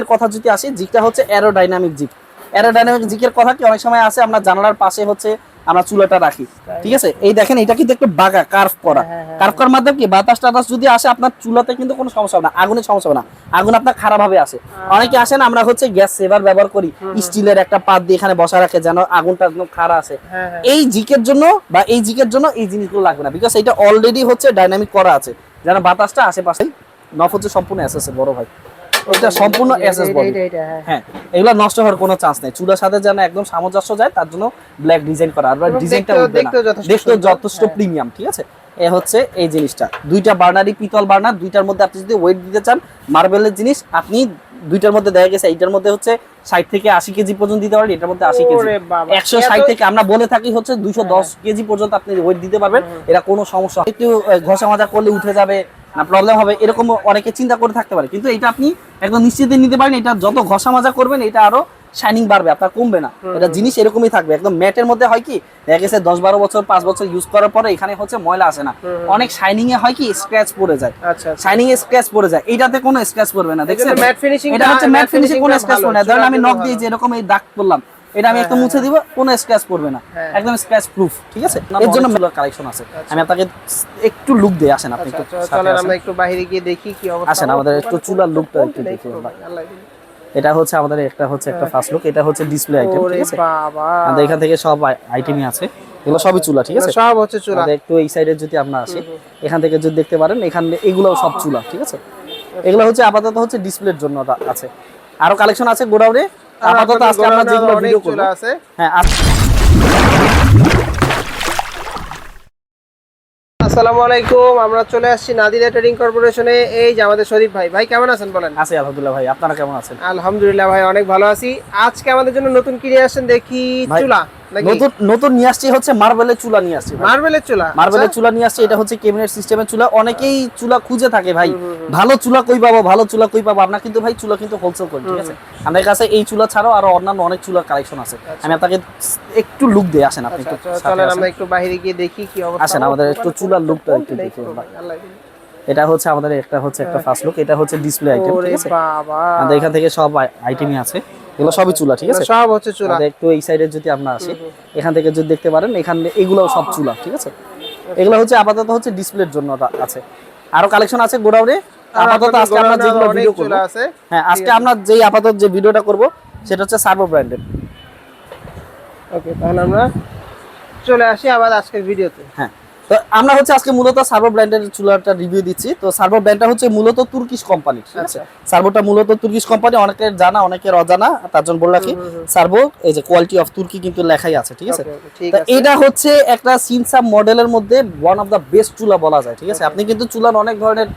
এর কথা যদি আসি জিকটা হচ্ছে অ্যারোডাইনামিক জিক। অ্যারোডাইনামিক জিকের কথা কি অনেক সময় আসে আমরা জানালার পাশে হচ্ছে আমরা চুলাটা রাখি। ঠিক আছে? এই দেখেন এটা কিন্তু একটু বাঁকা কার্ভ করা। হ্যাঁ, হ্যাঁ, কার্ভ করার মাধ্যমে কি? বাতাস টাতাস যদি আসে আপনার চুলাতে কিন্তু কোনো সমস্যা হবে না আগুনের সমস্যা হবে না। আগুন আপনার খারাপ ভাবে আসে অনেকে আসেন আমরা হচ্ছে গ্যাস সেভার ব্যবহার করি স্টিলের একটা পাত দিয়ে এখানে বসা রাখে যেন আগুনটা একদম খাড়া আসে। হ্যাঁ, হ্যাঁ। এই জিকের জন্য বা এই জিকের জন্য এই জিনিসগুলো লাগবে না বিকজ এটা অলরেডি হচ্ছে ডাইনামিক করা আছে। যেন বাতাসটা আশেপাশে নফ হচ্ছে সম্পূর্ণ এসএস বড় ভাই। এটা সম্পূর্ণ এসএস বডি হ্যাঁ। হ্যাঁ এগুলো নষ্ট হওয়ার কোনো চান্স নেই চুলার সাথে যেন একদম সামঞ্জস্য যায় তার জন্য ব্ল্যাক ডিজাইন করা আর ডিজাইনটা দেখতেও যথেষ্ট। যথেষ্ট হ্যাঁ। প্রিমিয়াম ঠিক আছে এ হচ্ছে এই জিনিসটা দুইটা বার্নারই পিতল বার্নার দুইটার মধ্যে আপনি যদি ওয়েট দিতে চান মার্বেলের জিনিস আপনি দুইটার মধ্যে দেখা গেছে এইটার মধ্যে হচ্ছে ষাট থেকে আশি কেজি পর্যন্ত দিতে পারেন এটার মধ্যে আশি কেজি। একশো ষাট থেকে আমরা বলে থাকি হচ্ছে দুইশো দশ কেজি পর্যন্ত আপনি ওয়েট দিতে পারবেন এটা কোনো সমস্যা একটু ঘষা মাজা করলে উঠে যাবে না প্রবলেম হবে এরকম অনেকে চিন্তা করে থাকতে পারে। কিন্তু এটা আপনি একদম নিশ্চিত নিতে পারেন এটা যত ঘষা মাজা করবেন এটা আরও শাইনিং বাড়বে আপনার কমবে না। এটা জিনিস এরকমই থাকবে। একদম ম্যাটের মধ্যে হয় কি দেখা গেছে দশ বারো বছর পাঁচ বছর ইউজ করার পরে এখানে হচ্ছে ময়লা আসে না। অনেক শাইনিং এ হয় কি স্ক্র্যাচ পড়ে যায়। আচ্ছা আচ্ছা। শাইনিং এ স্ক্র্যাচ পড়ে যায়। এটাতে কোনো স্ক্র্যাচ পড়বে না দেখছেন? এটা হচ্ছে ম্যাট ফিনিশিং কোনো স্ক্র্যাচ পড়বে না। ধরেন আমি নখ দিয়ে। যেরকম এই দাগ করলাম এটা আমি একটা মুছে দিব কোনো স্ক্র্যাচ পড়বে না। হ্যাঁ। একদম স্ক্র্যাচ প্রুফ ঠিক আছে? এর জন্য মেলার কালেকশন আছে। আমি আপনাকে একটু লুক দিয়ে আসেন আপনি আচ্ছা, একটু আচ্ছা, চলেন আমরা একটু বাইরে গিয়ে দেখি কি অবস্থা আসেন, আমাদের একটু চুলার lookটা একটু দেখি আল্লাহ। এটা হচ্ছে আমাদের একটা হচ্ছে একটা ফার্স্ট লুক এটা হচ্ছে ডিসপ্লে আইটেম ঠিক আছে? আমাদের এখান থেকে সব আইটেমই আছে। এগুলো সবই চুলা ঠিক আছে? সব হচ্ছে চুলা। একটু এই সাইডে যদি আমরা আসি এখান থেকে যদি দেখতে পারেন এখানে এগুলোও সব চুলা ঠিক আছে? এগুলো হচ্ছে আপাতত হচ্ছে ডিসপ্লের জন্য আছে। আরও কালেকশন আছে গোডাউনে? আপাতত আজকে আমরা যেগুলো ভিডিও করব। হ্যাঁ হ্যাঁ আসসালামু আলাইকুম আমরা চলে আসছি নাদিরা ট্রেডিং কর্পোরেশনে এই যে আমাদের শরীফ ভাই ভাই কেমন আছেন বলেন? আছি আলহামদুলিল্লাহ ভাই আপনারা কেমন আছেন? আলহামদুলিল্লাহ ভাই অনেক ভালো আছি। আজকে আমাদের জন্য নতুন কিনে আসছেন দেখি চুলা। নতুন নতুন নিয়ে আসছি হচ্ছে মার্বেলের চুলা নিয়ে আসছি মার্বেলের চুলা? মার্বেলের আচ্ছা। চুলা নিয়ে আসছে এটা হচ্ছে কেবিনেট সিস্টেমের চুলা। অনেকেই চুলা খুঁজে থাকে ভাই। ভালো চুলা কই পাবো ভালো চুলা কই পাবো? আমরা কিন্তু ভাই চুলা কিন্তু হোলসেল করি ঠিক আছে? আমাদের কাছে এই চুলা ছাড়াও আরও অন্যান্য অনেক চুলার কালেকশন আছে। আমি আপনাকে একটু লুক দিয়ে আসেন আপনি আচ্ছা, একটু আচ্ছা, চলেন আমরা একটু বাইরে গিয়ে দেখি কি অবস্থা। আসেন, আমাদের একটু চুলার lookটা একটু দেখি আল্লাহ এটা হচ্ছে আমাদের একটা হচ্ছে একটা ফার্স্ট লুক এটা হচ্ছে ডিসপ্লে আইটেম ঠিক আছে? আমাদের এখান থেকে সব আইটেমই আছে। এগুলো সবই চুলা ঠিক আছে? সব হচ্ছে চুলা। একটু এই সাইডে যদি আমরা আসি এখান থেকে যদি দেখতে পারেন এখানে এগুলো সব চুলা ঠিক আছে? এগুলো হচ্ছে আপাতত হচ্ছে ডিসপ্লের জন্য আছে। আরও কালেকশন আছে গোডাউনে? আপাতত আজকে আমরা যেগুলো ভিডিও করব চুলা আছে। হ্যাঁ আজকে আমরা যেই আপাতত যে ভিডিওটা করব সেটা হচ্ছে সার্ভো ব্র্যান্ডের ওকে তাহলে আমরা চলে আসি আবার আজকের ভিডিওতে হ্যাঁ। তো আমরা হচ্ছে আজকে মূলত সার্ভো ব্র্যান্ডের চুলাটা রিভিউ দিচ্ছি। তো সার্ভো ব্র্যান্ডটা হচ্ছে মূলত তুর্কিশ কোম্পানি ঠিক আছে? সার্ভোটা মূলত তুর্কিশ কোম্পানি অনেকের জানা অনেকের অজানা তার জন্য বলে রাখি সার্ভো এই যে কোয়ালিটি অফ তুর্কি কিন্তু লেখাই আছে ঠিক আছে? তা এটা হচ্ছে একটা সিনসাম মডেলের মধ্যে ওয়ান অফ দা বেস্ট চুলা বলা যায় ঠিক আছে? আপনি কিন্তু চুলার অনেক ধরনের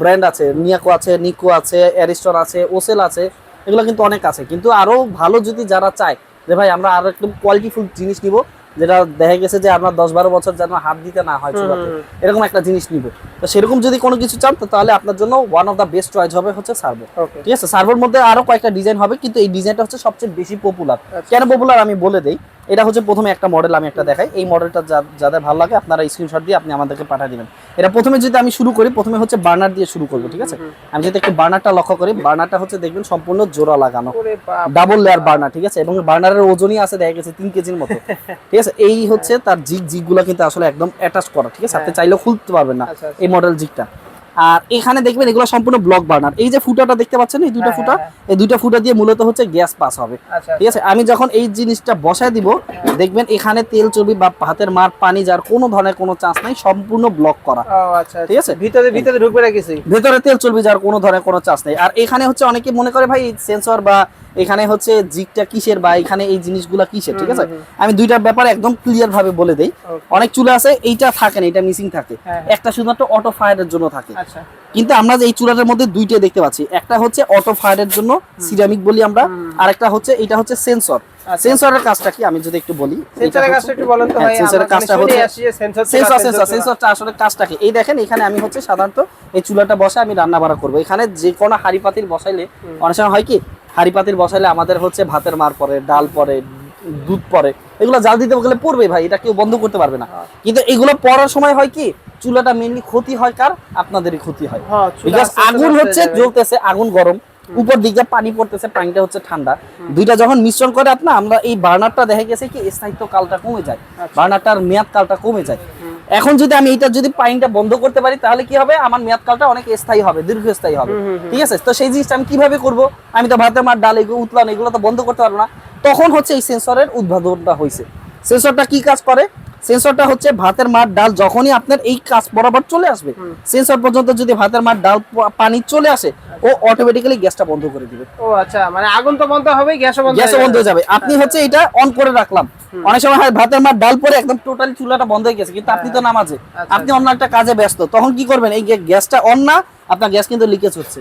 ব্র্যান্ড আছে। নিয়াকো আছে নিকো আছে অ্যারিস্টন আছে ওসেল আছে এগুলো কিন্তু অনেক আছে। কিন্তু আরও ভালো যদি যারা চায় যে ভাই আমরা আরও একদম কোয়ালিটিফুল জিনিস নিব যেটা দেখা গেছে যে আপনার দশ বারো বছর যেন হাত দিতে না হয় চুলাতে এরকম একটা জিনিস নিব। তো সেরকম যদি কোনো কিছু চান তাহলে আপনার জন্য one of the best choice হবে হচ্ছে সার্ভো। ঠিক আছে? সার্ভোর মধ্যে আরও কয়েকটা ডিজাইন হবে কিন্তু এই ডিজাইনটা হচ্ছে সবচেয়ে বেশি পপুলার আচ্ছা। কেন পপুলার আমি বলে দেই? এটা হচ্ছে প্রথমে একটা মডেল আমি একটা দেখাই। এই মডেলটা যাদের ভালো লাগে আপনারা স্ক্রিনশট দিয়ে আপনি আমাদেরকে পাঠিয়ে দিবেন। এটা প্রথমে যদি আমি শুরু করি প্রথমে হচ্ছে বার্নার দিয়ে শুরু করব ঠিক আছে? আমি যদি একটু বার্নারটা লক্ষ্য করি বার্নারটা হচ্ছে দেখবেন সম্পূর্ণ জোড়া লাগানো। ডাবল লেয়ার বার্নার ঠিক আছে? এবং বার্নারের ওজনই আছে দেখা গেছে তিন কেজির মতো। ঠিক আছে? এই হচ্ছে তার জিগ জিগগুলা কিন্তু আসলে একদম অ্যাটাচ করা ঠিক আছে? আপনি চাইলেও খুলতে পারবেন না আচ্ছা, আচ্ছা। এই মডেল জিগটা। আর এখানে দেখবেন এগুলো সম্পূর্ণ ব্লক বার্নার এই যে ফুটাটা দেখতে পাচ্ছেন এই দুইটা হ্যাঁ, ফুটা হ্যাঁ, এই দুইটা ফুটা দিয়ে মূলত হচ্ছে গ্যাস পাস হবে। আচ্ছা ঠিক আছে? আমি যখন এই জিনিসটা বসায় দিব দেখবেন এখানে তেল চর্বি বা হাতের মার পানি যার কোনো ধরনের কোনো চান্স নাই সম্পূর্ণ ব্লক করা। আচ্ছা ঠিক আছে? ভিতরে ভিতরে ঢুকবে না কিছু ভেতরে তেল চর্বি যার কোনো ধরনের কোনো চান্স নেই। আর এখানে হচ্ছে অনেকে মনে করে ভাই সেন্সর বা এখানে হচ্ছে জিগটা কিসের বা এখানে এই জিনিসগুলা কিসের? ঠিক আছে? আমি দুইটার ব্যাপারে একদম ক্লিয়ার ভাবে বলে দেই। অনেক চুলা আছে এইটা থাকে না এটা মিসিং থাকে। হ্যাঁ। একটা শুধুমাত্র অটো ফায়ারের জন্য থাকে। আচ্ছা কিন্তু আমরা এই চুলাটার মধ্যে দুইটা দেখতে পাচ্ছি। একটা হচ্ছে অটো ফায়ারের জন্য সিরামিক বলি আমরা আর একটা হচ্ছে এটা হচ্ছে সেন্সর আচ্ছা। সেন্সরের কাজটা কি? আমি যদি একটু বলি। সেন্সরের কাজটা একটু বলেন তো হ্যাঁ, ভাই সেন্সরের কাজটা হচ্ছে- সেন্সর সেন্সর সেন্সর সেন্সরটা আসলে কাজটা কি? এই দেখেন এখানে আমি হচ্ছে সাধারণত এই চুলাটা বসে আমি রান্না বাড়া করব। এখানে যে কোনো হাড়ি পাতিল বসাইলে অনেক সময় হয় কি হাড়ি পাতিল বসাইলে আমাদের হচ্ছে ভাতের মার পরে ডাল পরে দুধ পরে। এগুলো জাল দিতে গেলে পড়বে ভাই এটা কেউ বন্ধ করতে পারবে না। কিন্তু এগুলো পড়ার সময় হয় কি চুলাটা মেনলি ক্ষতি হয় কার? আপনাদেরই ক্ষতি হয়। হ্যাঁ, বিকজ আস্তে আগুন হচ্ছে জ্বলতেছে আগুন গরম। উপর দিকে পানি পড়তেছে পানিটা হচ্ছে ঠান্ডা। দুইটা যখন মিশ্রণ করে আপনার আমরা এই বার্নারটা দেখা গেছে কি স্থায়িত্ব কালটা কমে যায়। আচ্ছা। বার্নারটার মেয়াদ কালটা কমে যায়। এখন যদি আমি এটা যদি পানিটা বন্ধ করতে পারি তাহলে কি হবে? আমার মেয়াদ কালটা অনেক স্থায়ী হবে দীর্ঘস্থায়ী হবে। ঠিক আছে? তো সেই জিনিসটা আমি কীভাবে করব? আমি তো ভাতের মার ডাল এগুলো উতলান এগুলো তো বন্ধ করতে পারব না। তখন হচ্ছে এই সেন্সরের উদ্ভাবনটা হয়েছে। সেন্সরটা কি কাজ করে? সেন্সরটা হচ্ছে ভাতের মার ডাল যখনই আপনার এই কাজ বরাবর চলে আসবে সেন্সর পর্যন্ত যদি ভাতের মার ডাল পানি চলে আসে ও অটোমেটিক্যালি গ্যাসটা বন্ধ করে দিবে। ও আচ্ছা মানে আগুন তো বন্ধ হবে গ্যাসও বন্ধ গ্যাসও বন্ধ হয়ে যাবে। আপনি হচ্ছে এটা অন করে রাখলাম। অনেক সময় হয় ভাতের মার ডাল পরে একদম টোটালি চুলাটা বন্ধ হয়ে গেছে কিন্তু আপনি তো নামাজে। আচ্ছা, আপনি অন্য একটা কাজে ব্যস্ত। তখন কি করবেন? এই গ্যাসটা অন না আপনার গ্যাস কিন্তু লিকেজ হচ্ছে।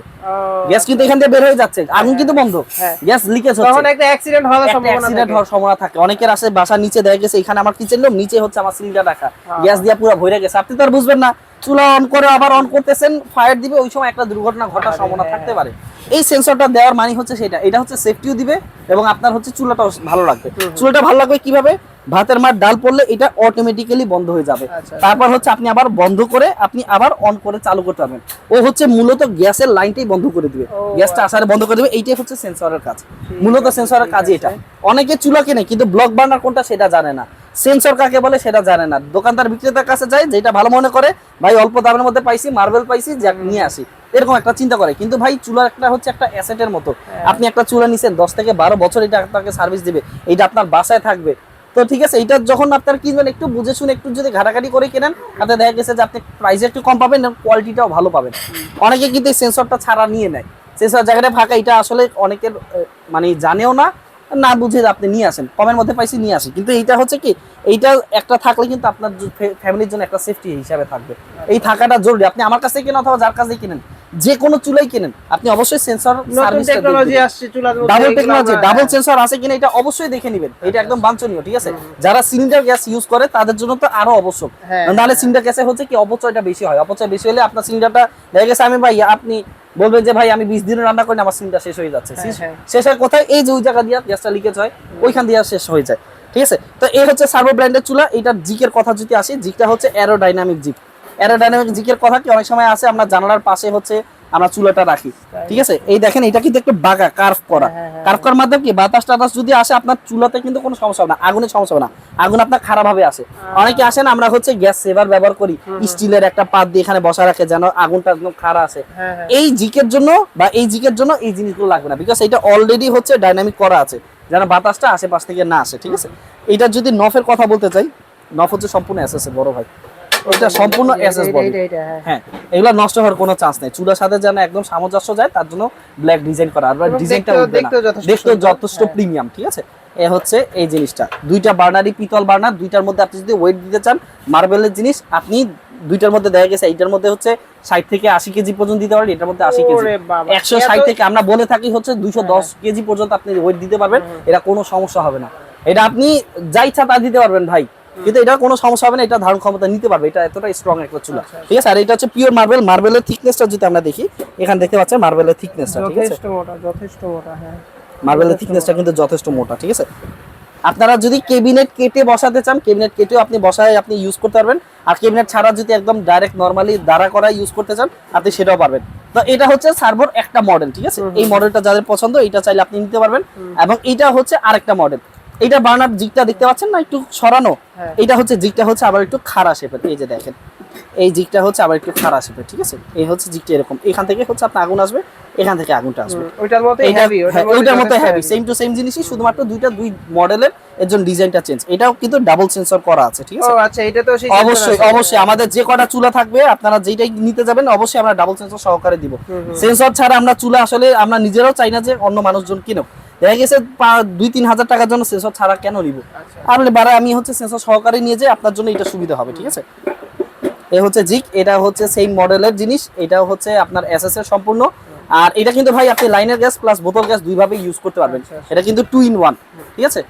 গ্যাস কিন্তু এখান থেকে বের হয়ে যাচ্ছে। আগুন কিন্তু বন্ধ। হ্যাঁ। গ্যাস লিকেজ হচ্ছে। তখন একটা অ্যাক্সিডেন্ট হওয়ার সম্ভাবনা অ্যাক্সিডেন্ট হওয়ার সম্ভাবনা থাকে। অনেকের আছে বাসার নিচে দেখা গেছে এখানে আমার কিচেন রুম নিচে হচ্ছে আমার সিলিন্ডার রাখা। হ্যাঁ। গ্যাস দিয়ে পুরো ভরে গেছে। আপনি তো আর বুঝবেন না চুলা অন করে আবার অন করতেছেন ফায়ার দিবে ওই সময় একটা দুর্ঘটনা ঘটার সম্ভাবনা হ্যাঁ। থাকতে পারে। এই সেন্সরটা দেওয়ার মানে হচ্ছে সেটা। এটা হচ্ছে সেফটিও দিবে এবং আপনার হচ্ছে চুলাটাও ভালো লাগবে। চুলাটা ভালো লাগবে কীভাবে? ভাতের মার ডাল পড়লে এটা অটোমেটিক্যালি বন্ধ হয়ে যাবে। আচ্ছা। তারপর হচ্ছে আপনি আবার বন্ধ করে আপনি আবার অন করে চালু করতে পারবেন। ও হচ্ছে মূলত গ্যাসের লাইনটাই বন্ধ করে দিবে। গ্যাসটা আসারে বন্ধ করে দিবে। এইটাই হচ্ছে সেন্সরের কাজ। মূলত সেন্সরের কাজই এটা। অনেকে চুলা কেনে কিন্তু ব্লক বার্নার কোনটা সেটা জানে না। সেন্সর কাকে বলে সেটা জানে না। দোকানদার বিক্রেতার কাছে যায় যেটা ভালো মনে করে ভাই অল্প দামের মধ্যে পাইছি মার্বেল পাইছি যা নিয়ে আসি। এরকম একটা চিন্তা করে। কিন্তু ভাই চুলার একটা হচ্ছে একটা অ্যাসেটের মতো। আপনি একটা চুলা নিছেন দশ থেকে বারো বছর এটা আপনাকে সার্ভিস দিবে। এইটা আপনার বাসায় থাকবে। তো ঠিক আছে এটা যখন আপনার কিনবেন, একটু বুঝে শুনে একটু যদি ঘাটাঘাটি করে কেনেন, তাতে দেখা গেছে যে আপনি প্রাইসে একটু কম পাবেন এবং কোয়ালিটিটাও ভালো পাবেন। অনেকে কিন্তু এই সেন্সরটা ছাড়া নিয়ে নেয়। সেন্সর জায়গাটা ফাঁকা এটা আসলে অনেকের মানে জানেও না না বুঝে আপনি নিয়ে আসেন। কমের মধ্যে পাইছি, নিয়ে আসি কিন্তু এইটা হচ্ছে কি, এইটা একটা থাকলে কিন্তু আপনার ফ্যামিলির জন্য একটা সেফটি হিসাবে থাকবে। এই থাকাটা জরুরি। আপনি আমার কাছে কেনেন অথবা যার কাছে কিনেন যে কোনো চুলাই কিনেন। আপনি অবশ্যই sensor double technology double sensor আছে কিনা এটা অবশ্যই দেখে নেবেন। এটা একদম বাঞ্ছনীয় ঠিক আছে? যারা সিলিন্ডার গ্যাস ইউজ করে তাদের জন্য তো আরও আবশ্যক। নাহলে সিলিন্ডার গ্যাসে হচ্ছে কি অপচয়টা বেশি হয়। অপচয় বেশি হলে আপনার সিলিন্ডারটা দেখা গেছে আমি ভাই আপনি বলবেন যে ভাই আমি বিশ দিনে রান্না করি আমার সিলিন্ডার শেষ হয়ে যাচ্ছে। হ্যাঁ, হ্যাঁ। শেষ হয় কোথায় এই যে ওই জায়গা দিয়ে গ্যাসটা লিকেজ হয় ওইখান দিয়ে শেষ হয়ে যায় ঠিক আছে? তো এই হচ্ছে সার্ভো ব্র্যান্ডের চুলা। এটার জিকের কথা যদি আসি জিকটা হচ্ছে অ্যারোডাইনামিক জিক। অ্যারোডাইনামিক জিকের কথা কি অনেক সময় আছে আমরা জানালার পাশে হচ্ছে আমরা চুলাটা রাখি। ঠিক আছে? এই দেখেন এটা কিন্তু একটু বাঁকা কার্ভ করা। হ্যাঁ, হ্যাঁ, কার্ভ করার মাধ্যমে কি? বাতাস টাতাস যদি আসে আপনার চুলাতে কিন্তু কোনো সমস্যা হবে না আগুনের সমস্যা হবে না। আগুন আপনার খারাপ ভাবে আসে অনেকে আসেন আমরা হচ্ছে গ্যাস সেভার ব্যবহার করি স্টিলের একটা পাত দিয়ে এখানে বসা রাখে যেন আগুনটা একদম খারাপ আসে। হ্যাঁ, হ্যাঁ। এই জিকের জন্য বা এই জিকের জন্য এই জিনিসগুলো লাগবে না বিকজ এটা অলরেডি হচ্ছে ডাইনামিক করা আছে যেন বাতাসটা আশেপাশ থেকে না আসে ঠিক আছে? এটা যদি নফের কথা বলতে চাই নফ হচ্ছে সম্পূর্ণ এসএস বড় ভাই। এটা সম্পূর্ণ এসএস বডি হ্যাঁ। হ্যাঁ এগুলো নষ্ট হওয়ার কোনো চান্স নেই। চুলার সাথে যেন একদম সামঞ্জস্য যায় তার জন্য ব্ল্যাক ডিজাইন করা। আর ডিজাইনটা দেখতেও- উঠবে না। দেখতেও যথেষ্ট। যথেষ্ট হ্যাঁ। প্রিমিয়াম ঠিক আছে? এ হচ্ছে এই জিনিসটা। দুইটা বার্নারই পিতল বার্নার দুইটার মধ্যে আপনি যদি ওয়েট দিতে চান মার্বেলের জিনিস আপনি দুইটার মধ্যে দেখা গেছে এইটার মধ্যে হচ্ছে ষাট থেকে আশি কেজি পর্যন্ত দিতে পারেন এটার মধ্যে আশি কেজি। একশো ষাট থেকে আমরা বলে থাকি হচ্ছে দুইশো দশ কেজি পর্যন্ত আপনি ওয়েট দিতে পারবেন এটা কোনো সমস্যা হবে না। এটা আপনি যা ইচ্ছা তা দিতে পারবেন ভাই। কিন্তু এটা কোনো সমস্যা হবে না এটা ধারণ ক্ষমতা নিতে পারবে এটা এতটা স্ট্রং একটা চুলা। ঠিক আছে আর এটা হচ্ছে পিওর মার্বেল মার্বেলের থিকনেসটা যদি আমরা দেখি এখানে দেখতে পাচ্ছেন মার্বেলের থিকনেসটা ঠিক আছে? যথেষ্ট মোটা যথেষ্ট মোটা হ্যাঁ। মার্বেলের থিকনেসটা কিন্তু যথেষ্ট মোটা ঠিক আছে? আপনারা যদি কেবিনেট কেটে বসাতে চান কেবিনেট কেটেও আপনি বসায় আপনি ইউজ করতে পারবেন আর কেবিনেট ছাড়া যদি একদম ডাইরেক্ট নর্মালি দাঁড়া করা ইউজ করতে চান আপনি সেটাও পারবেন। তো এটা হচ্ছে সার্ভোর একটা মডেল ঠিক আছে? এই মডেলটা যাদের পছন্দ এটা চাইলে আপনি নিতে পারবেন। এবং এটা হচ্ছে আরেকটা মডেল এটা বার্নার জিগটা দেখতে পাচ্ছেন না? একটু সরানো। হ্যাঁ। এটা হচ্ছে জিগটা হচ্ছে আবার একটু খাড়া শেপের। এই যে দেখেন এই জিগটা হচ্ছে আবার একটু খাড়া শেপের ঠিক আছে? এই হচ্ছে জিগটা এরকম। এখান থেকে হচ্ছে আপনার আগুন আসবে এখান থেকে আগুনটা আসবে। ওইটার মতো হেভি ওইটার মতো হেভি সেম টু সেম জিনিসই শুধুমাত্র দুইটা দুই মডেলের এর জন্য ডিজাইনটা চেঞ্জ এটাও কিন্তু ডাবল সেন্সর করা আছে ঠিক আছে? ও আচ্ছা এটা তো সেই অবশ্যই অবশ্যই আমাদের যে কটা চুলা থাকবে আপনারা যেটাই নিতে যাবেন অবশ্যই আমরা ডাবল সেন্সর সহকারে দিব। সেন্সর ছাড়া আমরা চুলা আসলে আমরা নিজেরাও চাই না যে অন্য মানুষজন কিনুক। দেখা গেছে দুই তিন হাজার টাকার জন্য সেন্সর ছাড়া কেন নিব? আচ্ছা। আর বারে আমি হচ্ছে সেন্সর সহকারে নিয়ে যাই আপনার জন্য এটা সুবিধা হবে ঠিক আছে? এ হচ্ছে জিক এটা হচ্ছে সেম মডেলের জিনিস এটাও হচ্ছে আপনার এসএস এর সম্পূর্ণ। আর এটা কিন্তু ভাই আপনি লাইনের গ্যাস প্লাস বোতল গ্যাস দুইভাবে ইউজ করতে পারবেন। আচ্ছা, আচ্ছা। এটা কিন্তু টু ইন ওয়ান ঠিক আছে?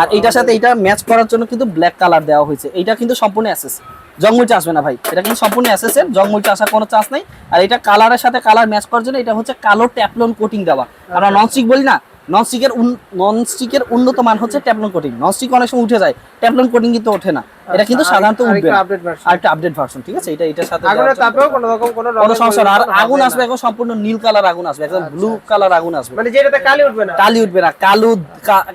আর এইটার সাথে এটা ম্যাচ করার জন্য কিন্তু ব্ল্যাক কালার দেওয়া হয়েছে। এটা কিন্তু সম্পূর্ণ অ্যাসেস জংমুলটা আসবে না ভাই। এটা কিন্তু সম্পূর্ণ অ্যাসেস জঙ্গলটা আসার কোনো চান্স নেই। আর এটা কালারের সাথে কালার ম্যাচ করার জন্য এটা হচ্ছে কালো ট্যাপলন কোটিং দেওয়া। আমরা ননস্টিক বলি না নন স্টিকের নন স্টিকের উন্নত মান হচ্ছে ট্যাপলন কোটিং নন স্টিক অনেক সময় উঠে যায় ট্যাপলন কোটিং কিন্তু ওঠে না। এটা কিন্তু আচ্ছা, সাধারণত উঠবে আর একটা আপডেট ভার্সন ঠিক আছে? এটা এটার সাথে আগুনের তাপেও কোনো রকম কোনো কোনো সমস্যা আর আগুন আসবে। এখন সম্পূর্ণ নীল কালার আগুন আসবে একদম ব্লু কালার আগুন আসবে। মানে যেটাতে কালি উঠবে না। কালি উঠবে না। কালু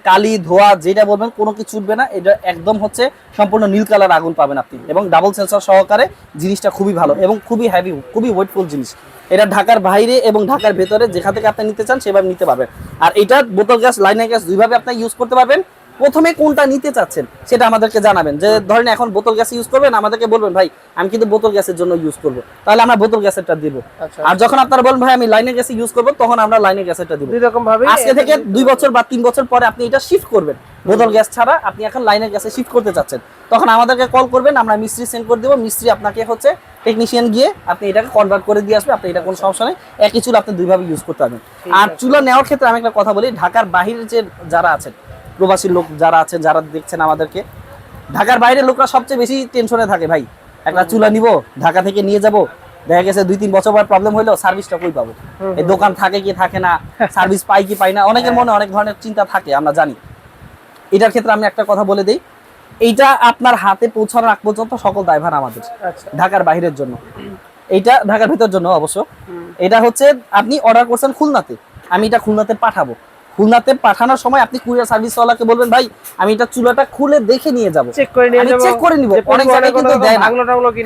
কালি ধোয়া যেটা বলবেন কোনো কিছু উঠবে না। এটা একদম হচ্ছে সম্পূর্ণ নীল কালার আগুন পাবেন আপনি। এবং ডাবল সেন্সর সহকারে জিনিসটা খুবই ভালো এবং খুবই হেভি খুবই ওয়েটফুল জিনিস। এটা ঢাকার বাইরে এবং ঢাকার ভেতরে যেখান থেকে আপনি নিতে চান সেভাবে নিতে পারবেন। আর এটা বোতল গ্যাস, লাইনার গ্যাস দুইভাবে আপনি ইউজ করতে পারবেন। প্রথমে কোনটা নিতে চাচ্ছেন সেটা আমাদেরকে জানাবেন। যে ধরেন এখন বোতল গ্যাস ইউজ করবেন আমাদেরকে বলবেন ভাই আমি কিন্তু বোতল গ্যাসের জন্য ইউজ করব। তাহলে আমরা বোতল গ্যাসেরটা দিব। আচ্ছা। আর যখন আপনারা বলবেন ভাই আমি লাইনের গ্যাসে ইউজ করব তখন আমরা লাইনের গ্যাসেরটা দিব। দুই রকম ভাবে আজকে থেকে দুই বছর বা তিন বছর পরে আপনি এটা শিফট করবেন। বোতল গ্যাস ছাড়া আপনি এখন লাইনের গ্যাসে শিফট করতে চাচ্ছেন। তখন আমাদেরকে কল করবেন আমরা মিস্ত্রি সেন্ড করে দেবো। মিস্ত্রি আপনাকে হচ্ছে টেকনিশিয়ান গিয়ে আপনি এটাকে কনভার্ট করে দিয়ে আসবে আপনি এটা কোনো সমস্যা নেই। একই চুলা আপনি দুইভাবে ইউজ করতে পারবেন। আর চুলা নেওয়ার ক্ষেত্রে আমি একটা কথা বলি ঢাকার বাহিরের যে যারা আছেন প্রবাসী লোক যারা আছেন যারা দেখছেন আমাদেরকে ঢাকার বাইরের লোকরা সবচেয়ে বেশি টেনশনে থাকে ভাই। একটা চুলা নিব ঢাকা থেকে নিয়ে যাব দেখা গেছে দুই তিন বছর পর প্রবলেম হইল সার্ভিসটা কই পাবো? এই দোকান থাকে কি থাকে না সার্ভিস পাই কি পাই না অনেকের মনে অনেক ধরনের চিন্তা থাকে আমরা জানি। এটার ক্ষেত্রে আমি একটা কথা বলে দিই এইটা আপনার হাতে পৌঁছানোর আগ পর্যন্ত সকল দায়ভার আমাদের আচ্ছা। ঢাকার বাইরের জন্য। এইটা ঢাকার ভিতর জন্য অবশ্য। এটা হচ্ছে আপনি অর্ডার করছেন খুলনাতে আমি এটা খুলনাতে পাঠাবো। খুলনাতে পাঠানোর সময় আপনি কুরিয়ার সার্ভিস ওয়ালাকে বলবেন ভাই আমি এটা চুলাটা খুলে দেখে নিয়ে যাব। চেক করে নিয়ে আমি যাব। চেক করে নিব। অনেক জায়গায় কিন্তু দেয় না।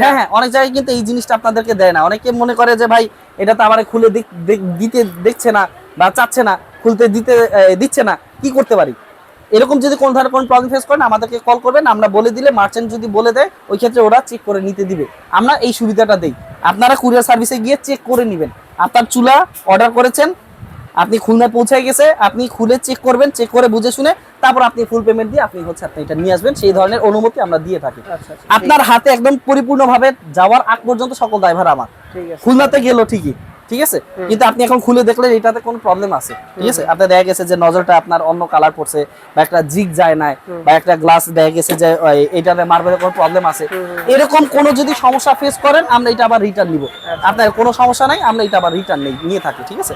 হ্যাঁ হ্যাঁ অনেক জায়গায় কিন্তু এই জিনিসটা আপনাদেরকে দেয় না। অনেকে মনে করে যে ভাই এটা তো আমার খুলে দিতে দেখছে না বা চাচ্ছে না খুলতে দিতে দিচ্ছে না কি করতে পারি? এরকম যদি কোন ধরনের কোন প্রবলেম ফেস করেন আমাদেরকে কল করবেন। আমরা বলে দিলে মার্চেন্ট যদি বলে দেয় ওই ক্ষেত্রে ওরা চেক করে নিতে দিবে। আমরা এই সুবিধাটা দেই। আপনারা কুরিয়ার সার্ভিসে গিয়ে চেক করে নেবেন। আপনার চুলা অর্ডার করেছেন আপনি খুলনায় পৌঁছায় গেছে আপনি খুলে চেক করবেন চেক করে বুঝে শুনে তারপর আপনি ফুল পেমেন্ট দিয়ে আপনি হচ্ছে আপনি এটা নিয়ে আসবেন। সেই ধরনের অনুমতি আমরা দিয়ে থাকি। আচ্ছা আচ্ছা আপনার হাতে একদম পরিপূর্ণভাবে যাওয়ার আগ পর্যন্ত সকল দায়ভার আমার। খুলনাতে গেল ঠিকই ঠিক আছে? কিন্তু আপনি এখন খুলে দেখলেন এটাতে কোনো প্রবলেম আছে ঠিক আছে? আপনার দেখা গেছে যে নজরটা আপনার অন্য কালার পড়ছে বা একটা জিগ যায় নাই বা একটা গ্লাস দেখা গেছে যে এটাতে মার্বেলের কোনো প্রবলেম আছে। এরকম কোনো যদি সমস্যা ফেস করেন আমরা এটা আবার রিটার্ন নিব। আপনার কোনো সমস্যা নাই আমরা এটা আবার রিটার্ন নিয়ে থাকি ঠিক আছে?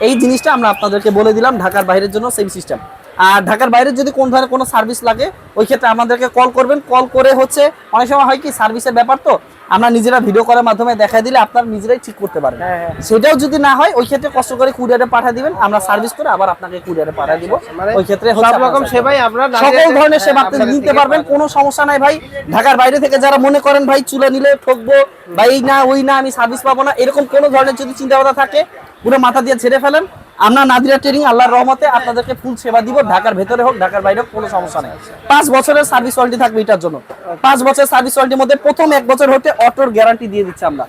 এই জিনিসটা আমরা আপনাদেরকে বলে দিলাম ঢাকার বাইরের জন্য সেম সিস্টেম আর ঢাকার বাইরে যদি কোন ধরনের কোনো সার্ভিস লাগে ওই ক্ষেত্রে আমাদেরকে কল করবেন। কল করে হচ্ছে অনেক সময় হয় কি সার্ভিসের ব্যাপার তো আমরা নিজেরা ভিডিও কলের মাধ্যমে দেখাই দিলে আপনার নিজেরাই ঠিক করতে পারেন হ্যাঁ হ্যাঁ। সেটাও যদি না হয় ওই ক্ষেত্রে কষ্ট করে কুরিয়ারে পাঠিয়ে দিবেন আমরা সার্ভিস করে আবার আপনাকে কুরিয়ারে পাঠিয়ে দিব। মানে ওই ক্ষেত্রে সব রকম সেবাই আমরা সকল ধরনের সেবা আপনি নিতে পারবেন কোনো সমস্যা নাই ভাই। ঢাকার বাইরে থেকে যারা মনে করেন ভাই চুলা নিলে ঠকবো বা এই না ওই না আমি সার্ভিস পাবো না এরকম কোনো ধরনের যদি চিন্তা ভাবনা থাকে পুরো মাথা দিয়ে ছেড়ে ফেলেন আমরা নাদিরা ট্রেনিং আল্লাহর রহমতে আপনাদেরকে ফুল সেবা দিব। ঢাকার ভেতরে হোক ঢাকার বাইরে হোক কোনো সমস্যা নেই। পাঁচ বছরের সার্ভিস ওয়ারেন্টি থাকবে এটার জন্য। পাঁচ বছরের সার্ভিস ওয়ারেন্টির মধ্যে প্রথম এক বছর হতে অটোর গ্যারান্টি দিয়ে দিচ্ছি আমরা।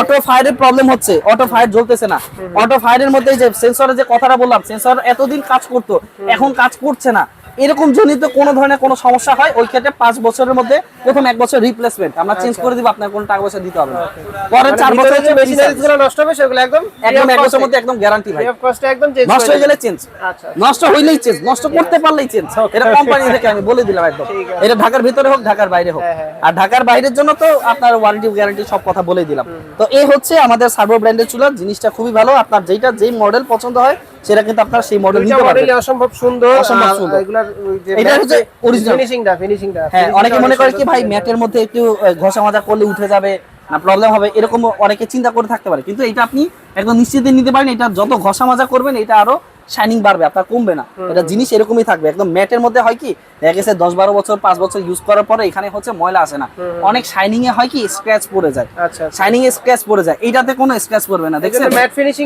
অটো ফায়ারের প্রবলেম হচ্ছে অটো ফায়ার জ্বলতেছে না। অটো ফায়ারের মধ্যে যে সেন্সরের যে কথাটা বললাম সেন্সর এতদিন কাজ করতো এখন কাজ করছে না। এরকম জনিত কোনো ধরনের কোনো সমস্যা হয় ওই ক্ষেত্রে পাঁচ বছরের মধ্যে প্রথম এক বছর রিপ্লেসমেন্ট আমরা চেঞ্জ করে দিব আপনার কোনো টাকা পয়সা দিতে হবে না। পরের চার বছর যে মেশিনারিজগুলো নষ্ট হবে সেগুলো একদম একদম এক বছরের মধ্যে একদম গ্যারান্টি ভাই। অফ একদম চেঞ্জ নষ্ট হয়ে গেলে চেঞ্জ আচ্ছা। নষ্ট হইলেই চেঞ্জ নষ্ট করতে পারলেই চেঞ্জ এটা কোম্পানি থেকে আমি বলে দিলাম একদম। এটা ঢাকার ভিতরে হোক ঢাকার বাইরে হোক। হ্যাঁ, হ্যাঁ, আর ঢাকার বাইরের জন্য তো আপনার ওয়ারেন্টি গ্যারান্টি সব কথা বলে দিলাম। তো এই হচ্ছে আমাদের সার্ভো ব্র্যান্ডের চুলা জিনিসটা খুবই ভালো। আপনার যেটা যেই মডেল পছন্দ হয় সেটা কিন্তু আপনার সেই মডেল নিতে পারবেন। অসম্ভব সুন্দর। অসম্ভব সুন্দর। এটা হচ্ছে। ফিনিশিংটা ফিনিশিংটা হ্যাঁ অনেকে মনে করে কি ভাই ম্যাটের মধ্যে একটু ঘষা মাজা করলে উঠে যাবে না প্রবলেম হবে এরকম অনেকে চিন্তা করে থাকতে পারে। কিন্তু এটা আপনি একদম নিশ্চিত নিতে পারেন এটা যত ঘষা মাজা করবেন এটা আরও শাইনিং বাড়বে আপনার কমবে না। এটা জিনিস এরকমই থাকবে। একদম ম্যাটের মধ্যে হয় কি দেখা গেছে দশ বারো বছর পাঁচ বছর ইউজ করার পরে এখানে হচ্ছে ময়লা আসে না। অনেক শাইনিং এ হয় কি স্ক্র্যাচ পড়ে যায়। আচ্ছা আচ্ছা। শাইনিং এ স্ক্র্যাচ পড়ে যায়। এটাতে কোনো স্ক্র্যাচ পড়বে না দেখছেন?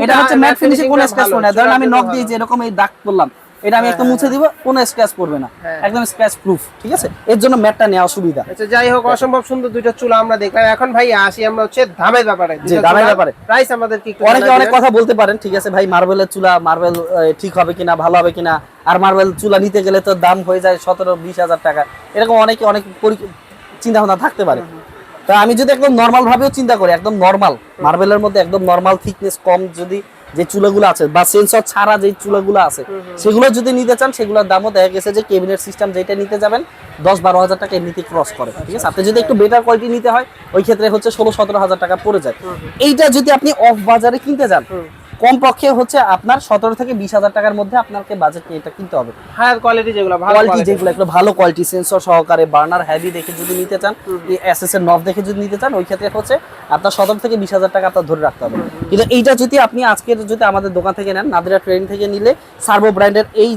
এটা হচ্ছে ম্যাট ফিনিশিং কোনো স্ক্র্যাচ পড়বে না। ধরেন আমি নখ। দিয়ে যেরকম এই দাগ করলাম এটা আমি একটা মুছে দিব কোনো স্ক্র্যাচ পড়বে না। হ্যাঁ। একদম স্ক্র্যাচ প্রুফ ঠিক আছে? এর জন্য ম্যাটটা নেওয়া সুবিধা। আচ্ছা যাই হোক অসম্ভব সুন্দর দুইটা চুলা আমরা দেখলাম। এখন ভাই আসি আমরা হচ্ছে দামের ব্যাপারে। জি, দামের ব্যাপারে। প্রাইস আমাদের কি অনেকে অনেক কথা বলতে পারেন ঠিক আছে? ভাই মার্বেলের চুলা মার্বেল ঠিক হবে কিনা ভালো হবে কিনা? আর মার্বেল চুলা নিতে গেলে তো দাম হয়ে যায় সতেরো বিশ হাজার টাকা। এরকম অনেকে অনেক চিন্তা ভাবনা থাকতে পারে। তা আমি যদি একদম নর্মাল ভাবেও চিন্তা করি একদম নর্মাল মার্বেলের মধ্যে একদম নর্মাল থিকনেস কম যদি যে চুলাগুলো আছে বা সেন্সর ছাড়া যে চুলাগুলো আছে সেগুলো যদি নিতে চান সেগুলোর দামও দেখা গেছে যে কেবিনেট সিস্টেম যেটা নিতে যাবেন দশ বারো হাজার টাকা এমনিতে ক্রস করে ঠিক আছে? আপনি যদি একটু বেটার কোয়ালিটি নিতে হয় ওই ক্ষেত্রে হচ্ছে ষোলো সতেরো হাজার টাকা পড়ে যায়। এইটা যদি আপনি অফ বাজারে কিনতে যান কম পক্ষে হচ্ছে আপনার সতেরো থেকে বিশ হাজার টাকার মধ্যে আপনাকে বাজেট নিয়ে এটা কিনতে হবে। হায়ার কোয়ালিটি যেগুলো ভালো কোয়ালিটি যেগুলো একটু ভালো কোয়ালিটি সেন্সর সহকারে বার্নার হেভি দেখে যদি নিতে চান এসএস এর নফ দেখে যদি নিতে চান ওই ক্ষেত্রে হচ্ছে আপনার সতেরো থেকে বিশ হাজার টাকা আপনার ধরে রাখতে হবে। কিন্তু এইটা যদি আপনি আজকের যদি আমাদের দোকান থেকে নেন নাদিরা ট্রেন থেকে নিলে সার্ভো ব্র্যান্ডের এই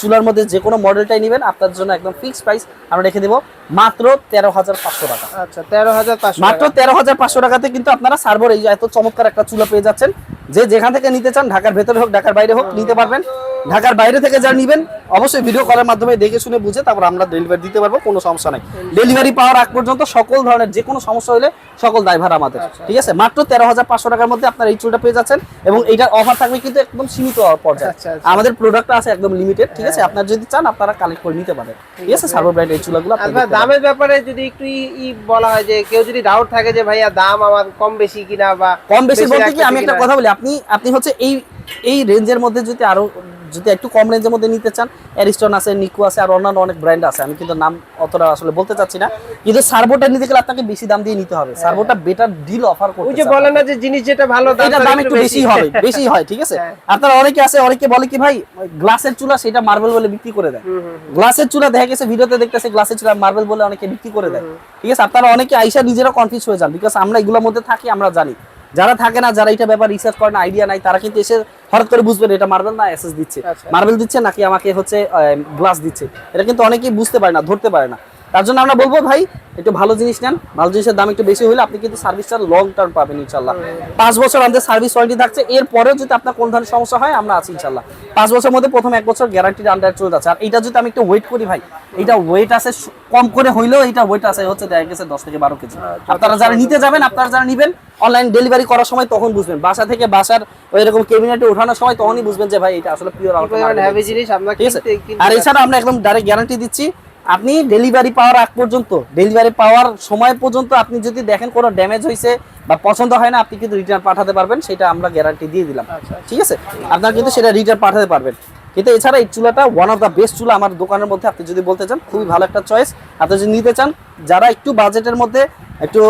চুলার মধ্যে যে কোনো মডেলটাই নেবেন আপনার জন্য একদম ফিক্সড প্রাইস আমরা রেখে দেবো মাত্র তেরো হাজার পাঁচশো টাকা। আচ্ছা তেরো হাজার পাঁচশো মাত্র তেরো হাজার পাঁচশো টাকাতে কিন্তু আপনারা সার্ভোর এই এত চমৎকার একটা চুলা পেয়ে যাচ্ছেন। যে যেখান থেকে নিতে চান ঢাকার ভেতরে হোক ঢাকার বাইরে হোক নিতে পারবেন। ঢাকার বাইরে থেকে যা নিবেন অবশ্যই ভিডিও কলের মাধ্যমে দেখে শুনে বুঝে তারপর আমরা ডেলিভারি দিতে পারব কোনো সমস্যা নাই। ডেলিভারি পাওয়ার আগ পর্যন্ত সকল ধরনের যে কোনো সমস্যা হলে সকল ড্রাইভার আমাদের। ঠিক আছে? মাত্র তেরো হাজার পাঁচশো টাকার মধ্যে আপনার এই চুলটা পেয়ে যাচ্ছেন এবং এইটার অফার থাকবে কিন্তু একদম সীমিত পর্যায়ে। আচ্ছা, আচ্ছা। আমাদের প্রোডাক্টটা আছে একদম লিমিটেড ঠিক আছে? আপনার যদি চান আপনারা কালেক্ট করে নিতে পারেন। ঠিক আছে? সার্ভো ব্র্যান্ড এই চুলাগুলো আচ্ছা। দামের ব্যাপারে যদি একটু ই বলা হয় যে কেউ যদি ডাউট থাকে যে ভাইয়া দাম আমার কম বেশি কিনা বা কম বেশি বলতে কি আমি একটা কথা বলি আপনি আপনি হচ্ছে এই এই রেঞ্জের মধ্যে যদি আরও যদি একটু কম রেঞ্জের মধ্যে নিতে চান অ্যারিস্টন আছে নিকো আছে আর অন্যান্য অনেক ব্র্যান্ড আছে আমি কিন্তু নাম অতটা আসলে বলতে চাচ্ছি না। কিন্তু সার্ভোটা নিতে গেলে আপনাকে বেশি দাম দিয়ে নিতে হবে। সার্ভোটা বেটার ডিল অফার ওই করতে যে বলে না যে জিনিস যেটা ভালো এটা দাম একটু বেশি। হবে বেশি হয় ঠিক আছে? হ্যাঁ। আপনারা অনেকে আছে অনেকে বলে কি ভাই গ্লাসের চুলা সেটা মার্বেল বলে বিক্রি করে দেয়। গ্লাসের চুলা দেখা গেছে ভিডিওতে দেখতেছে গ্লাসের চুলা মার্বেল বলে অনেকে বিক্রি করে দেয়। ঠিক আছে? আপনারা অনেকে আইসা নিজেরা কনফিউজ হয়ে যান বিকজ আমরা এগুলোর মধ্যে থাকি আমরা জানি। যারা থাকে না যারা এটা ব্যাপার রিসার্চ করে না আইডিয়া নাই তারা কিন্তু এসে হঠাৎ করে বুঝবেন এটা মার্বেল না এসএস দিচ্ছে। আচ্ছা। মার্বেল দিচ্ছে নাকি আমাকে হচ্ছে গ্লাস দিচ্ছে? এটা কিন্তু অনেকেই বুঝতে পারে না ধরতে পারে না। তার জন্য আমরা বলব ভাই একটু ভালো জিনিস নেন। ভালো জিনিসের দাম একটু বেশি হলে আপনি কিন্তু সার্ভিসটা লং টার্ম পাবেন ইনশাল্লাহ। পাঁচ বছর আমাদের সার্ভিস ওয়ারেন্টি থাকছে। এরপরেও যদি আপনার কোন ধরনের সমস্যা হয় আমরা আছি ইনশাল্লাহ। পাঁচ বছরের মধ্যে প্রথম এক বছর গ্যারান্টির আন্ডার চলে যাচ্ছে। আর এটা যদি আমি একটু ওয়েট করি ভাই এটা ওয়েট আছে কম করে হইলেও এটা ওয়েট আছে হচ্ছে দেখা গেছে দশ থেকে বারো কেজি। আপনারা যারা নিতে যাবেন আপনারা যারা নিবেন অনলাইন ডেলিভারি করার সময় তখন বুঝবেন। বাসা থেকে বাসার ওই রকম কেবিনেটে ওঠানোর সময় তখনই বুঝবেন যে ভাই এটা আসলে পিওর আর এছাড়া আমরা একদম ডাইরেক্ট গ্যারান্টি দিচ্ছি আপনি ডেলিভারি পাওয়ার আগ পর্যন্ত ডেলিভারি পাওয়ার সময় পর্যন্ত আপনি যদি দেখেন কোনো ড্যামেজ হয়েছে বা পছন্দ হয় না আপনি কিন্তু রিটার্ন পাঠাতে পারবেন সেটা আমরা গ্যারান্টি দিয়ে দিলাম। আচ্ছা, ঠিক আছে? আপনার কিন্তু সেটা রিটার্ন পাঠাতে পারবেন। কিন্তু এছাড়া এই চুলাটা ওয়ান অফ দ্য বেস্ট চুলা আমার দোকানের মধ্যে আপনি যদি বলতে চান খুবই ভালো একটা চয়েস আপনি যদি নিতে চান যারা একটু বাজেটের মধ্যে একটু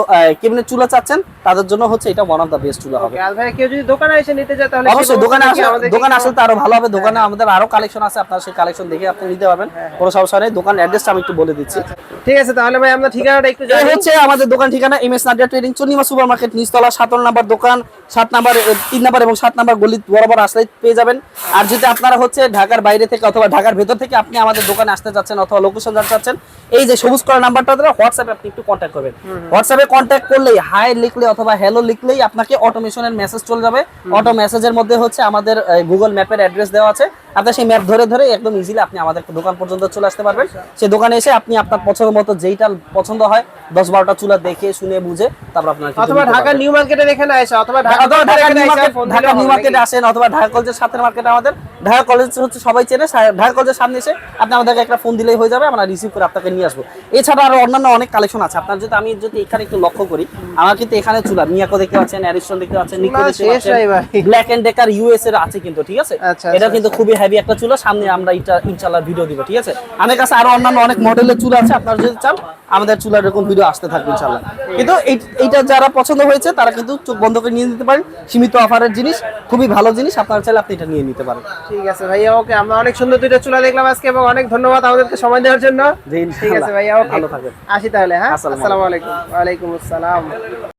কেবিনের চুলা চাচ্ছেন তাদের জন্য হচ্ছে এটা ওয়ান অফ দ্য বেস্ট চুলা হবে। আর ভাইয়া কেউ যদি দোকানে এসে নিতে চায় তাহলে অবশ্যই দোকানে আসলে দোকানে আসলে আরও ভালো হবে। দোকানে আমাদের আরও কালেকশন আছে আপনার সেই কালেকশন দেখে আপনি নিতে পারবেন। কোনো সমস্যা নেই দোকান অ্যাড্রেসটা আমি একটু বলে দিচ্ছি। ঠিক আছে তাহলে ভাই আমরা ঠিকানাটা একটু এই জানি। হচ্ছে আমাদের দোকান ঠিকানা এম এস নাডিয়া ট্রেডিং চন্নিমা সুপার মার্কেট নিচতলা সাতান্ন নাম্বার দোকান সাত নাম্বার তিন নাম্বার এবং সাত নাম্বার গলি বরাবর আসলে পেয়ে যাবেন। আর যদি আপনারা হচ্ছে ঢাকার বাইরে থেকে অথবা ঢাকার ভেতর থেকে আপনি আমাদের দোকানে আসতে চাচ্ছেন অথবা লোকেশন জানতে চাচ্ছেন এই যে সবুজ করা নাম্বারটা হোয়াটসঅ্যাপে আপনি একটু কন্ট্যাক্ট করবেন। হোয়াটসঅ্যাপে কন্ট্যাক্ট করলেই হাই লিখলে অথবা হ্যালো লিখলেই আপনাকে অটোমেশনের মেসেজ চলে যাবে। অটো মেসেজের মধ্যে হচ্ছে আমাদের গুগল ম্যাপের অ্যাড্রেস দেওয়া আছে। আপনার সেই ম্যাপ ধরে ধরে একদম ইজিলি আপনি আমাদের দোকান পর্যন্ত চলে আসতে পারবেন। সেই দোকানে এসে আপনি আপনার পছন্দ মতো যেইটা পছন্দ হয় দশ বারোটা চুলা দেখে শুনে বুঝে তারপর আপনার অথবা ঢাকা নিউ মার্কেটের এখানে আসে অথবা Dhaka Dhaka new market phone Dhaka new মার্কেটে আসেন অথবা ঢাকা কলেজের সাথে মার্কেট আমাদের। ঢাকা কলেজ হচ্ছে সবাই চেনে ঢাকা কলেজের সামনে এসে আপনি আমাদেরকে একটা ফোন দিলেই হয়ে যাবে আমরা রিসিভ করে আপনাকে নিয়ে আসব। এছাড়া আরও অন্যান্য অনেক কালেকশন আছে। আপনার যদি আমি যদি এখানে একটু লক্ষ্য করি আমার কিন্তু এখানে চুলা মিয়াকো দেখতে পাচ্ছেন অ্যারিস্টন দেখতে পাচ্ছেন। ব্ল্যাক এন্ড ডেকার ইউএস এর আছে কিন্তু ঠিক আছে? আচ্ছা, এটা আচ্ছা, কিন্তু খুবই হেভি একটা চুলা সামনে আমরা এটা ইনশাআল্লাহ ভিডিও দিব ঠিক আছে? আমার কাছে আরও অন্যান্য অনেক মডেলের চুলা আছে আপনারা যদি চান আমাদের চুলার এরকম ভিডিও আসতে থাকবে ইনশাআল্লাহ। কিন্তু এইটা যারা পছন্দ হয়েছে তারা কিন্তু চোখ বন্ধ করে নিয়ে নিতে পারেন। সীমিত অফারের জিনিস খুবই ভালো জিনিস আপনারা চাইলে আপনি এটা নিয়ে নিতে পারেন। ঠিক আছে ভাইয়া ওকে আমরা অনেক সুন্দর দুইটা চুলা দেখলাম আজকে এবং অনেক ধন্যবাদ আমাদেরকে সময় দেওয়ার জন্য। ঠিক আছে ভাইয়া ওকে ভালো থাকবেন। আসি তাহলে হ্যাঁ? আসসালামু আসসালামু আলাইকুম। ওয়ালাইকুম আসসালাম।